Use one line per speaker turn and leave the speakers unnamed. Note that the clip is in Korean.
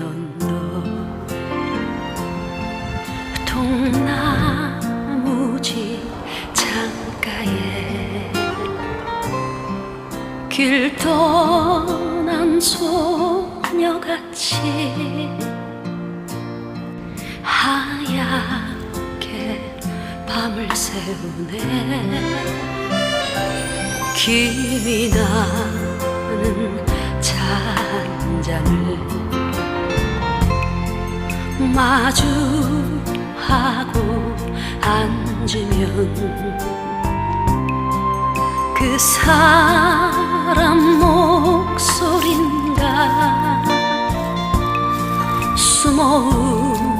언덕 동나무지 창가에 길 떠난 소녀같이 하얗게 밤을 새우네. 김이 나는 잔잔을 마주하고 앉으면 그 사람 목소린가 숨어오는